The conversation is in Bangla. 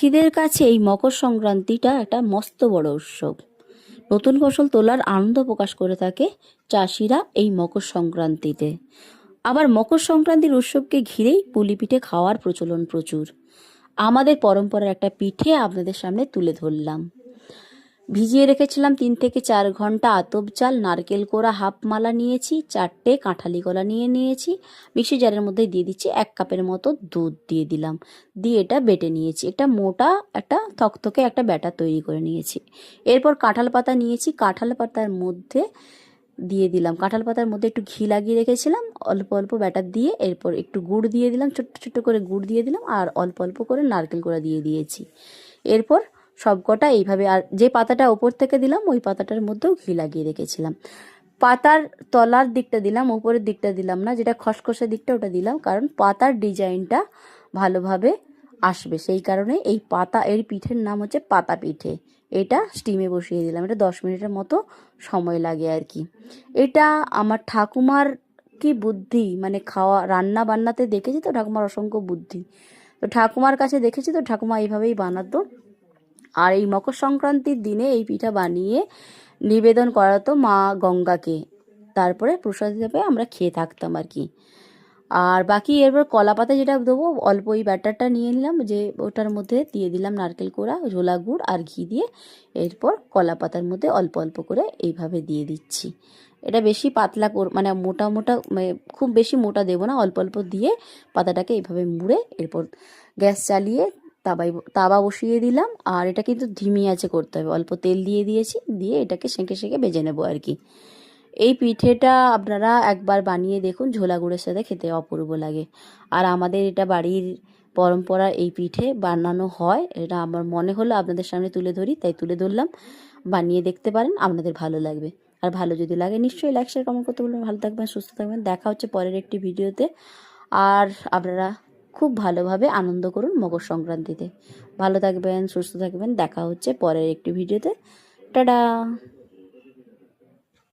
চাষিদের কাছে এই মকর সংক্রান্তিটা একটা মস্ত বড় উৎসব। নতুন ফসল তোলার আনন্দ প্রকাশ করে থাকে চাষিরা এই মকর সংক্রান্তিতে। আবার মকর সংক্রান্তির উৎসবকে ঘিরেই পুলি পিঠে খাওয়ার প্রচলন প্রচুর। আমাদের পরম্পরার একটা পিঠে আপনাদের সামনে তুলে ধরলাম। ভিজিয়ে রেখেছিলাম তিন থেকে চার ঘণ্টা আতপ চাল নারকেল কোড়া, হাফ মালা নিয়েছি, চারটে কাঁঠালি কলা নিয়ে নিয়েছি। মিক্সি জারের মধ্যে দিয়ে দিচ্ছি এক কাপের মতো দুধ দিয়ে দিলাম। দিয়ে এটা বেটে নিয়েছি। একটা মোটা, একটা থকথকে একটা ব্যাটার তৈরি করে নিয়েছি। এরপর কাঁঠাল পাতা নিয়েছি। কাঁঠাল পাতার মধ্যে দিয়ে দিলাম। কাঁঠাল পাতার মধ্যে একটু ঘি লাগিয়ে রেখেছিলাম। অল্প অল্প ব্যাটার দিয়ে এরপর একটু গুড় দিয়ে দিলাম। ছোট্ট ছোট্ট করে গুড় দিয়ে দিলাম। আর অল্প অল্প করে নারকেল কোড়া দিয়ে দিয়েছি। এরপর সবকটা এইভাবে, আর যে পাতাটা ওপর থেকে দিলাম, ওই পাতাটার মধ্যেও ঘি লাগিয়ে রেখেছিলাম। পাতার তলার দিকটা দিলাম, ওপরের দিকটা দিলাম না, যেটা খসখসে দিকটা ওটা দিলাম, কারণ পাতার ডিজাইনটা ভালোভাবে আসবে। সেই কারণে এই পাতা, এর পিঠের নাম হচ্ছে পাতা পিঠে। এটা স্টিমে বসিয়ে দিলাম, এটা দশ মিনিটের মতো সময় লাগে আর কি। এটা আমার ঠাকুমার কি বুদ্ধি? মানে খাওয়া, রান্না বান্নাতে দেখেছি তো ঠাকুমার অসংখ্য বুদ্ধি। তো ঠাকুমার কাছে দেখেছি তো ঠাকুমা এইভাবেই বানাতো। আর এই মকর সংক্রান্তির দিনে এই পিঠা বানিয়ে নিবেদন করাতো মা গঙ্গাকে। তারপরে প্রসাদ হিসেবে আমরা খেয়ে থাকতাম আর কি। আর বাকি এরপর কলা পাতা যেটা দেবো, অল্প ওই ব্যাটারটা নিয়ে নিলাম, যে ওটার মধ্যে দিয়ে দিলাম নারকেল কোড়া, ঝোলা গুড় আর ঘি দিয়ে। এরপর কলা পাতার মধ্যে অল্প অল্প করে এইভাবে দিয়ে দিচ্ছি। এটা বেশি পাতলা কর মানে মোটা মোটা মানে খুব বেশি মোটা দেবো না, অল্প অল্প দিয়ে পাতাটাকে এইভাবে মুড়ে এরপর গ্যাস চালিয়ে তাবাই তাবা বসিয়ে দিলাম আর এটা কিন্তু ধিমি আছে করতে হবে। অল্প তেল দিয়ে দিয়েছি, দিয়ে এটাকে সেঁকে সেঁকে বেজে নেব আর কি। এই পিঠেটা আপনারা একবার বানিয়ে দেখুন, ঝোলা গুড়ের সাথে খেতে অপূর্ব লাগে। আর আমাদের এটা বাড়ির পরম্পরা এই পিঠে বানানো হয়, এটা আমার মনে হলো আপনাদের সামনে তুলে ধরি, তাই তুলে ধরলাম। বানিয়ে দেখতে পারেন, আপনাদের ভালো লাগবে। আর ভালো যদি লাগে নিশ্চয়ই লাইক শেয়ার কমেন্ট করতে বলবেন ভালো থাকবেন, সুস্থ থাকবেন। দেখা হচ্ছে পরের একটি ভিডিওতে আর আপনারা খুব ভালোভাবে আনন্দ করুন মকর সংক্রান্তিতে। ভালো থাকবেন, সুস্থ থাকবেন, দেখা হচ্ছে পরের একটি ভিডিওতে। টাটা!